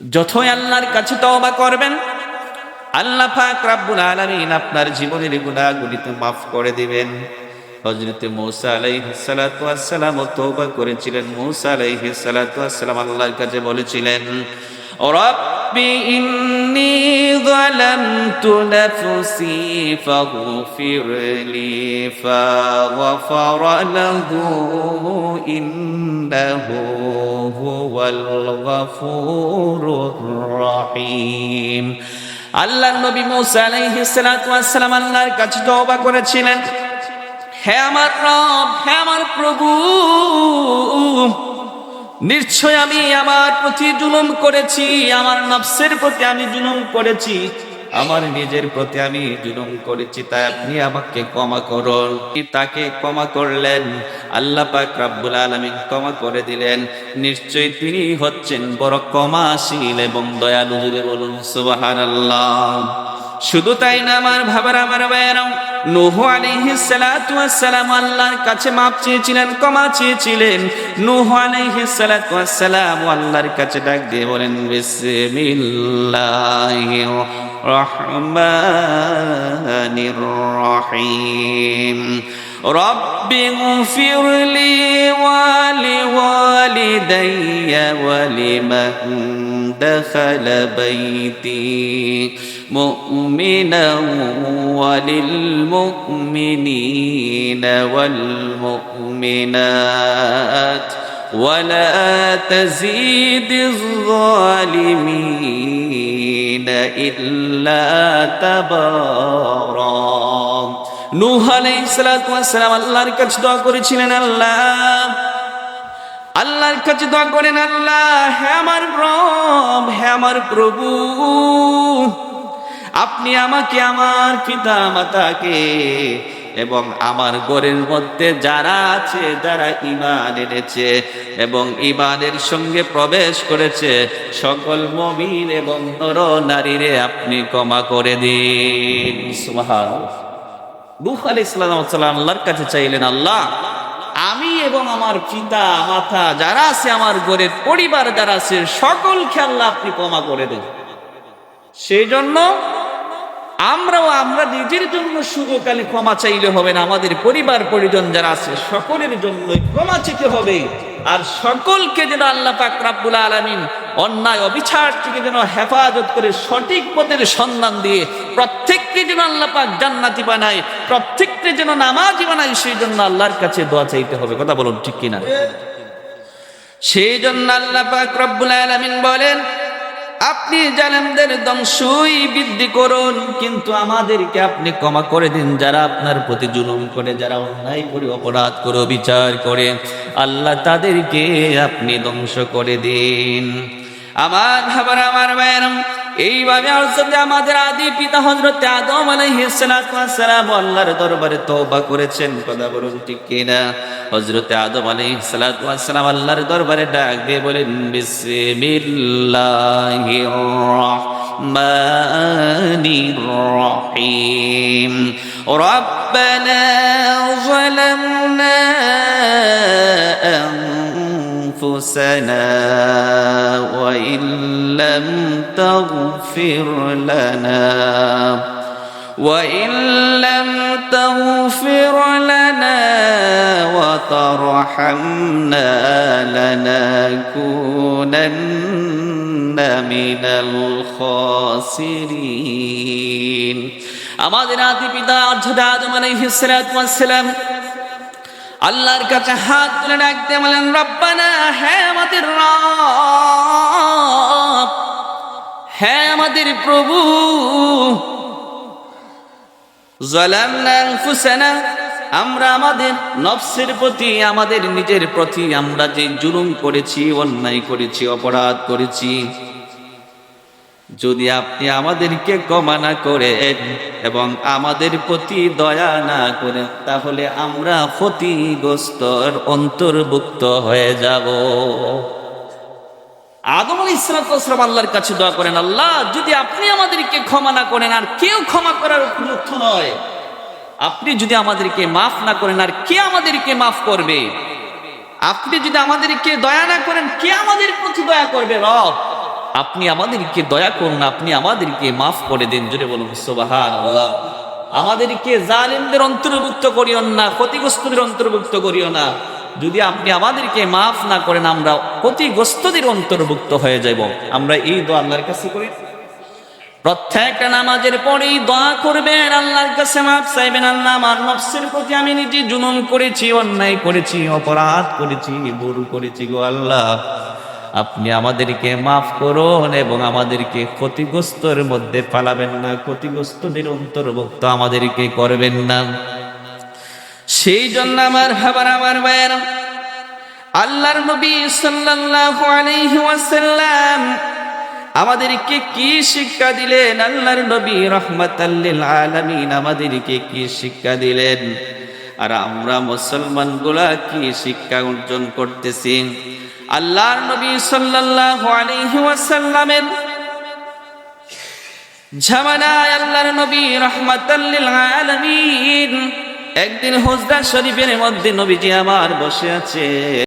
যতই আল্লাহর কাছে তওবা করবেন, আল্লাহ পাক রাব্বুল আলামিন আপনার জীবনের গুনাহগুলিতে মাফ করে দিবেন। হযরত মূসা আলাইহিস সালাতু ওয়াস সালাম তওবা করেছিলেন। মূসা আলাইহিস সালাতু ওয়াস সালাম আল্লাহর কাছে বলেছিলেন রব্বি ইন্নী যালামতু নাফসি ফাগফির লি ফাগফারা লাহু ইন্নাহু হুয়াল গফুরুর রহিম আল্লাহ নবী মুসা আলাইহিস সালাতু ওয়াস সালাম আল্লাহর কাছে তওবা করেছিলেন। হে আমার রব, হে আমার প্রভু নিশ্চয় আমি আমার প্রতি জুলুম করেছি, আমার নফসের প্রতি আমি জুলুম করেছি, আমার নিজের প্রতি আমি জুলুম করেছি, তাই আপনি আমাকে ক্ষমা করুন। তাকে ক্ষমা করলেন, আল্লাহ পাক রাব্বুল আলামিন ক্ষমা করে দিলেন। নিশ্চয় তিনি হচ্ছেন বড় ক্ষমাশীল এবং দয়ালু বলুন, সুবহানাল্লাহ। শুধু তাই না, আমার ভাবার, আমার ভাইয়েরাও নূহ আলাইহিস সালাতু ওয়াস সালাম আল্লাহর কাছে মাপ চেয়েছিলেন ক্ষমা চেয়েছিলেন নূহ আলাইহিস সালাতু ওয়াস সালাম আল্লাহর কাছে ডাক দিয়ে বলেন বিসমিল্লাহির রহমানির রহিম رب اغفر لي ولوالدي ولمن دخل بيتي مؤمنا وللمؤمنين والمؤمنات ولا تزيد الظالمين إلا تبارا নূহ আলাইহিস সালাতু ওয়াস সালাম আল্লাহর কাছে দোয়া করেছিলেন আল্লাহ আল্লাহর কাছে দোয়া করেন, আল্লাহ, হে আমার রব, হে আমার প্রভু, আপনি আমাকে, আমার পিতা মাতাকে এবং আমার ঘরের মধ্যে যারা আছে, যারা ইমান এনেছে এবং ইমানের সঙ্গে প্রবেশ করেছে, সকল মমিন এবং নর নারীরে আপনি ক্ষমা করে দিন। সুবহানাল্লাহ। নূহ আলাইহিস সালাম, আল্লাহর কাছে চাইলেন, আল্লাহ আমি এবং আমার পিতা, মাতা যারা আছে আমার ঘরের পরিবার, যারা আছে, সকল খেয়াল আপনি ক্ষমা করে দেন। সেই জন্য আমরাও আমরা নিজের জন্য শুভকালে ক্ষমা চাইলে হবে না। আমাদের পরিবার, পরিজন যারা আছে, সকলের জন্য ক্ষমা চাইতে হবে। আর সকলকে যেন আল্লাহ পাক রাব্বুল আলামিন অন্যায় অবিচার থেকে যেন হেফাজত করে সঠিক পথের সন্ধান দিয়ে প্রত্যেককে যেন আল্লাহ পাক জান্নাতি বানায়, প্রত্যেককে যেন নামাজি বানায়, সেই জন্য আল্লাহর কাছে দোয়া চাইতে হবে। কথা বলুন ঠিক কিনা? সেই জন্য আল্লাহ পাক রব্বুল আলামিন বলেন, আপনি জালেমদের ধ্বংসই বৃদ্ধি করুন, কিন্তু আমাদেরকে আপনি ক্ষমা করে দিন। যারা আপনার প্রতি জুলুম করে, যারা অন্যায় করে, অপরাধ করে বিচার করে, আল্লাহ তাদেরকে আপনি ধ্বংস করে দিন। আমার খাবার আমার ভাইয়েরাম এইভাবে হযরত আমাদের আদি পিতা হযরত আদম আলাইহিস সালাতু ওয়াস সালাম আল্লাহর দরবারে তওবা করেছেন কথা বলুন ঠিক কিনা হযরত আদম আলাইহিস সালাতু ওয়াস সালাম আল্লাহর দরবারে ডাক দিয়ে বলেন বিসমিল্লাহির রহমানির রহিম ربنا ظلمنا أنفسنا وإن لم تغفر لنا وإن لم تغفر لنا وترحمنا لنكونن من الخاسرين আমাদের আদি পিতা অর্থাৎ আদম আলাইহিস সালাতু ওয়াস সালাম আল্লাহর কাছে হাত তুলে ডাকতে বলেন, রব্বানা হ্যাঁ আমাদের রব। হ্যাঁ আমাদের প্রভু। জালামনা আমরা আমাদের নফসের প্রতি, আমাদের নিজের প্রতি আমরা যে জুলুম করেছি, অন্যায় করেছি, অপরাধ করেছি যদি আপনি আমাদেরকে ক্ষমা না করেন এবং আমাদের প্রতি দয়া না করেন, তাহলে আমরা ক্ষতিগ্রস্তর অন্তর্ভুক্ত হয়ে যাব। আদম আলী ইসলাম আল্লাহর কাছে দোয়া করেন, আল্লাহ, যদি আপনি আমাদেরকে ক্ষমা না করেন, আর কেউ ক্ষমা করার উপযুক্ত নয়। আপনি যদি আমাদেরকে মাফ না করেন, আর কে আমাদেরকে মাফ করবে? আপনি যদি আমাদেরকে দয়া না করেন, কে আমাদের প্রতি দয়া করবে, রব? আপনি আমাদেরকে দয়া করুন, আপনি আমাদেরকে মাফ করে দিন। জুড়ে বলুন সুবাহান আল্লাহ আমাদেরকে জালিমদের অন্তর্ভুক্ত করিও না, ক্ষতিগ্রস্তদের অন্তর্ভুক্ত করিও না। যদি আপনি আমাদেরকে মাফ না করেন, আমরা ক্ষতিগ্রস্তদের অন্তর্ভুক্ত হয়ে যাব। আমরা এই দোয়া আল্লাহর কাছে করি। প্রত্যেকটা নামাজের পরেই দোয়া করবেন, আল্লাহর কাছে মাফ চাইবেন, আল্লাহ আমার নফসের প্রতি আমি নিজে জুলুম করেছি, অন্যায় করেছি, অপরাধ করেছি, ভুল করেছি গো আল্লাহ। আপনি আমাদেরকে মাফ করুন এবং আমাদেরকে ক্ষতিগ্রস্তর মধ্যে পালাবেন না, ক্ষতিগ্রস্তদের অন্তর্ভুক্ত আমাদেরকে করবেন না। সেই জন্য আমার হাবার আমার ভাইয়ের, আল্লাহর নবী সাল্লাল্লাহু আলাইহি ওয়াসাল্লাম আমাদেরকে কি শিক্ষা দিলেন? আল্লাহর নবী রহমাতাল্লিল আলামিন আমাদেরকে কি শিক্ষা দিলেন? আর আমরা মুসলমানগুলা কি শিক্ষা অর্জন করতেছি? আল্লাহর নবী সাল্লাল্লাহু আলাইহি ওয়াসাল্লামের জামানায় আল্লাহর নবী রহমাতাল্লিল আলামিন একদিন হুজরা শরীফের মধ্যে নবীজি আমার বসে আছে